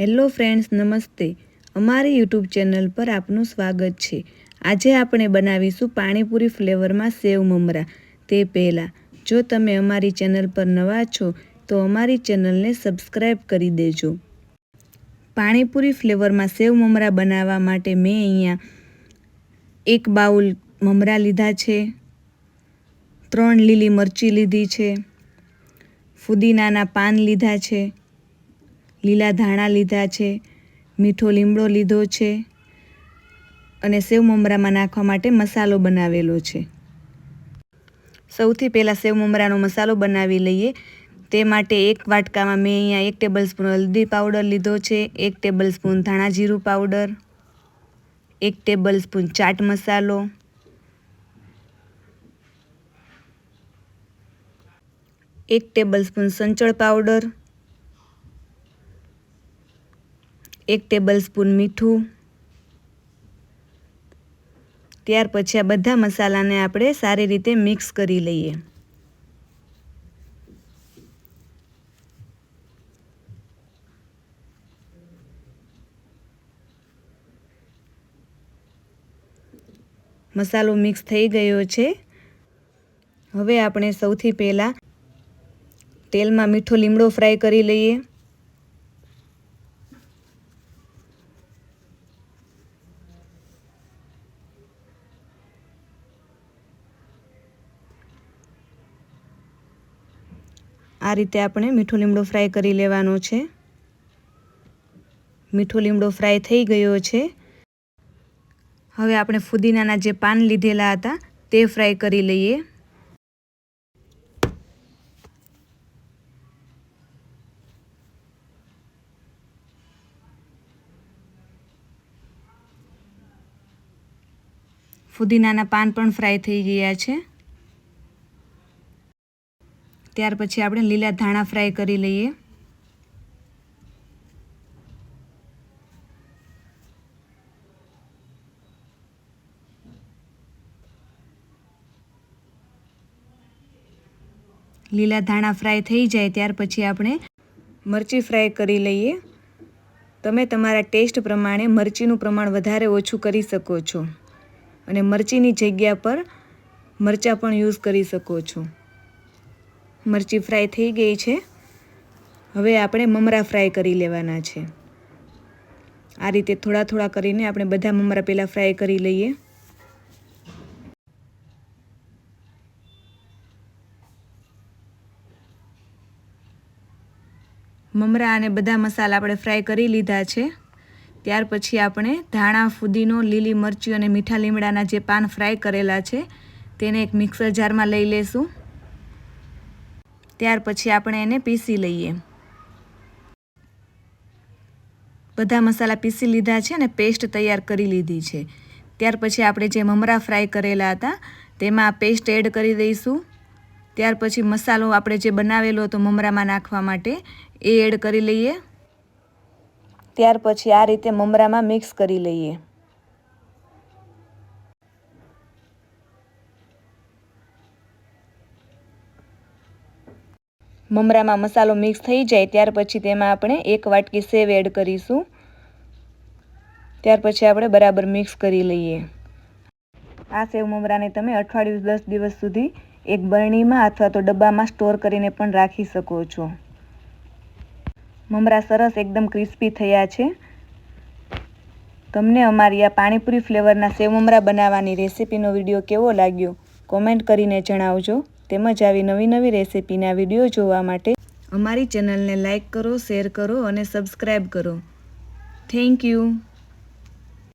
Hello friends, નમસ્તે. અમારી YouTube channel પર આપનું સ્વાગત છે. આજે આપણે બનાવીશું પાણીપુરી ફ્લેવરમાં સેવ મમરા. તે પહેલાં, જો તમે અમારી ચેનલ પર નવા છો, તો અમારી ચેનલને સબસ્ક્રાઈબ કરી દેજો. પાણીપુરી ફ્લેવરમાં સેવ મમરા બનાવવા માટે મેં અહીંયા એક બાઉલ મમરા લીધા છે, ત્રણ લીલી મરચી લીધી છે, ફુદીનાના પાન લીધા છે લીલા ધાણા લીધા છે, મીઠો લીમડો લીધો છે અને સેવ મમરામાં નાખવા માટે મસાલો બનાવેલો છે. સૌથી પહેલાં સેવ મમરાનો મસાલો બનાવી લઈએ. તે માટે એક વાટકામાં મેં અહીંયા એક ટેબલ સ્પૂન હલ્દી પાવડર લીધો છે, એક ટેબલ સ્પૂન ધાણા જીરું પાવડર, એક ટેબલ સ્પૂન ચાટ મસાલો, એક ટેબલ સ્પૂન સંચળ પાવડર એક ટેબલ સ્પૂન મીઠું. ત્યાર પછી આ બધા મસાલાને આપણે સારી રીતે મિક્સ કરી લઈએ. મસાલો મિક્સ થઈ ગયો છે. હવે આપણે સૌથી પહેલાં તેલમાં મીઠો લીમડો ફ્રાય કરી લઈએ. આ રીતે આપણે મીઠો લીમડો ફ્રાય કરી લેવાનો છે. મીઠો લીમડો ફ્રાય થઈ ગયો છે. હવે આપણે ફુદીનાના જે પાન લીધેલા હતા તે ફ્રાય કરી લઈએ. ફુદીનાના પાન પણ ફ્રાય થઈ ગયા છે. ત્યાર પછી આપણે લીલા ધાણા ફ્રાય કરી લઈએ. લીલા ધાણા ફ્રાય થઈ જાય ત્યાર પછી આપણે મરચી ફ્રાય કરી લઈએ. તમે તમારા ટેસ્ટ પ્રમાણે મરચીનું પ્રમાણ વધારે ઓછું કરી શકો છો. અને મરચીની જગ્યા પર મરચાં પણ યુઝ કરી શકો છો. મરચી ફ્રાય થઈ ગઈ છે. હવે આપણે મમરા ફ્રાય કરી લેવાના છે. આ રીતે થોડા થોડા કરીને આપણે બધા મમરા પહેલાં ફ્રાય કરી લઈએ. મમરા અને બધા મસાલા આપણે ફ્રાય કરી લીધા છે. ત્યાર પછી આપણે ધાણા, ફુદીનો, લીલી મરચી અને મીઠા લીમડાના જે પાન ફ્રાય કરેલા છે, તેને એક મિક્સર જારમાં લઈ લેશું. ત્યાર પછી આપણે એને પીસી લઈએ. બધા મસાલા પીસી લીધા છે અને પેસ્ટ તૈયાર કરી લીધી છે. ત્યાર પછી આપણે જે મમરા ફ્રાય કરેલા હતા, તેમાં પેસ્ટ એડ કરી દઈશું. ત્યાર પછી મસાલો આપણે જે બનાવેલો હતો મમરામાં નાખવા માટે, એ એડ કરી લઈએ. ત્યાર પછી આ રીતે મમરામાં મિક્સ કરી લઈએ. મમરામાં મસાલો મિક્સ થઈ જાય ત્યાર પછી તેમાં આપણે એક વાટકી સેવ એડ કરીશું. ત્યાર પછી આપણે બરાબર મિક્સ કરી લઈએ. આ સેવ મમરાને તમે અઠવાડિયું દસ દિવસ સુધી એક બરણીમાં અથવા તો ડબ્બામાં સ્ટોર કરીને પણ રાખી શકો છો. મમરા સરસ એકદમ ક્રિસ્પી થયા છે. તમને અમારી આ પાણીપુરી ફ્લેવરના સેવ મમરા બનાવવાની રેસીપીનો વીડિયો કેવો લાગ્યો? કોમેન્ટ કરીને જણાવજો. તેમજ આવી નવી નવી રેસીપીના વીડિયો જોવા માટે અમારી ચેનલને લાઇક કરો, શેર કરો અને સબસ્ક્રાઈબ કરો. Thank you.